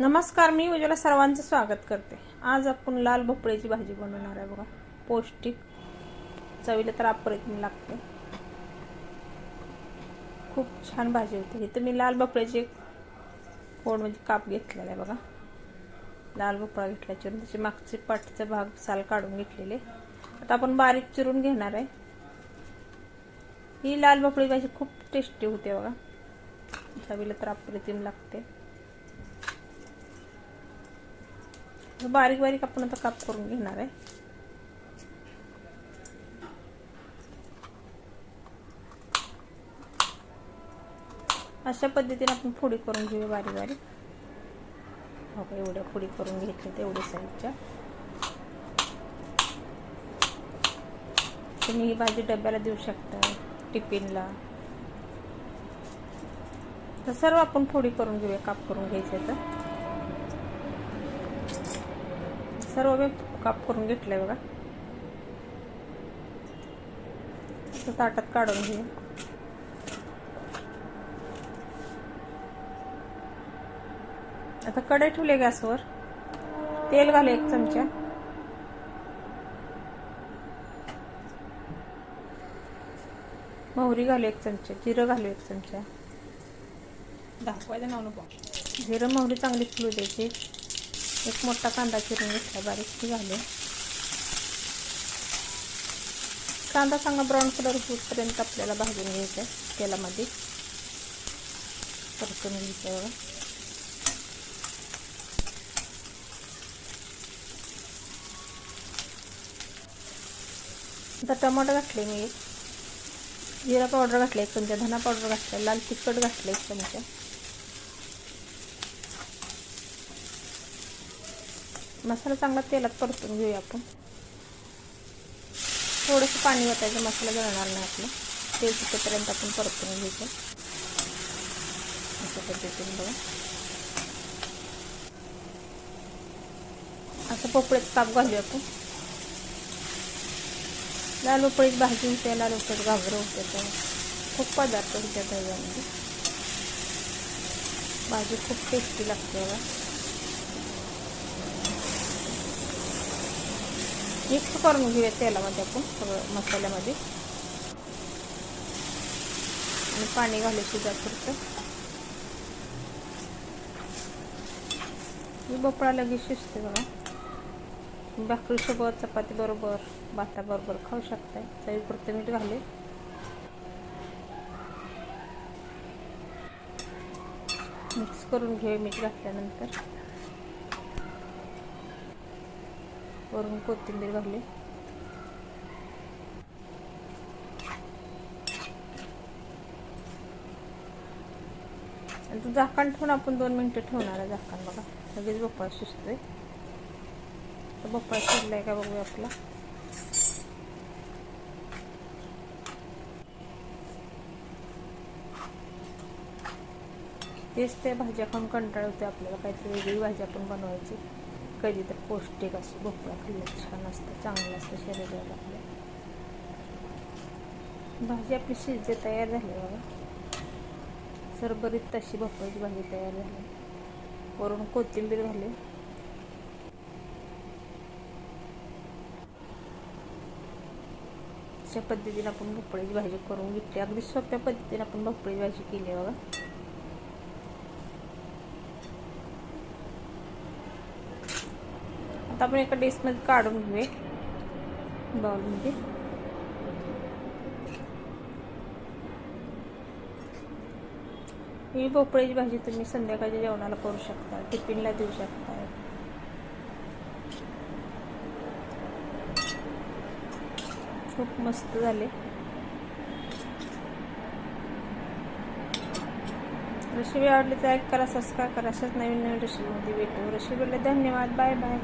नमस्कार मी उज्ज्वला सर्वांचं स्वागत करते. आज आपण लाल भोपळ्याची भाजी बनवणार आहे बघा. पौष्टिक चवीला तर अप्रतिम लागते. खूप छान भाजी होते. इथं मी लाल भोपळ्याची एक फोड म्हणजे काप घेतलेला आहे बघा. लाल भोपळा घेतला चिरून त्याचे मागचे पाठीचा भाग साल काढून घेतलेले आता आपण बारीक चिरून घेणार आहे. ही लाल भोपळी भाजी खूप टेस्टी होते बघा. चवीला तर अप्रतिम लागते. बारीक बारीक आपण आता काप करून घेणार आहे. अशा पद्धतीने आपण फोडी करून घेऊया बारीक बारीक. हो का एवढ्या फोडी करून घेतल्या तेवढ्या साईजच्या. तुम्ही ही भाजी डब्याला देऊ शकता टिफिनला. तर सर्व आपण फोडी करून घेऊया काप करून घ्यायचे तर. सर्व मी काप करून घेतलंय बघा. ताटात काढून घेऊ. आता कढई ठेवले गॅसवर. तेल घाले एक चमचा. मोहरी घालू एक चमचा. जिरं घालू एक चमचा. दाखवायचं नाव नको. जिरं मोहरी चांगली फुलू द्यायची. एक मोठा कांदा चिरून घेतला बारीक झाले. कांदा चांगला ब्राऊन कलर होतपर्यंत आपल्याला भाजून घ्यायचा आहे तेलामध्ये परतून घ्यायचं बघा. आता टमाटर घातले मी. एक जिरा पावडर घातला एक चमचा धना पावडर घातला लाल तिखट घातलं एक चमचा. मसाला चांगला तेलात परतून घेऊया आपण. थोडंसं पाणी ओतायचं मसाला जळणार नाही आपलं. तेल तिथेपर्यंत आपण परतून घ्यायचं अशा पद्धतीने बघा. असं पोपळ्यात ताप घालूया आपण. लाल उपळीत भाजी होते लाल उपळीत घाबरं होते तर खूप पदार्थ होत्या त्याच्यामध्ये भाजी खूप टेस्टी लागते बघा. मिक्स करून घेऊया तेलामध्ये आपण सगळं मसाल्यामध्ये. आणि पाणी घालू शिजा पुरतं भोपळा लगेच शिजते बघा. भाकरीसोबत चपाती बरोबर भाताबरोबर खाऊ शकताय. चवीपुरतं मीठ घाले मिक्स करून घेऊया मीठ घातल्यानंतर. वरून कोथिंबीर घालली आणि तो झाकण ठेवून आपण दोन मिनटं ठेवणार आहे झाकण बघा. लगेच भोपळा शिजतोय. तर भोपळा शिजलाय का बघूया आपला. तेच ते भाज्या खाऊन कंटाळ होते आपल्याला. काहीतरी वेगळी भाजी आपण बनवायची. कधी तर पौष्टिक अशी भोपळा खाल्लं छान असतं चांगलं असतं शरीराला आपल्या. भाजी आपली शिजते तयार झाली बघा. सरबरीत तशी भोपळ्याची भाजी तयार झाली. वरून कोथिंबीर घाली अशा पद्धतीने आपण भोपळ्याची भाजी करून घेतली. अगदी सोप्या पद्धतीने आपण भोपळ्याची भाजी केली आहे बघा. आता आपण एका डिशमध्ये काढून घेऊया. बाउलमध्ये म्हणजे. ही भोपळ्याची भाजी तुम्ही संध्याकाळच्या जेवणाला करू शकता टिफिनला देऊ शकता. खूप मस्त झाले. रेसिपी आवडली तर लाईक करा सबस्क्राईब करा. अशाच नवीन नवीन रेसिपीमध्ये भेटू. रेसिपीला धन्यवाद. Bye bye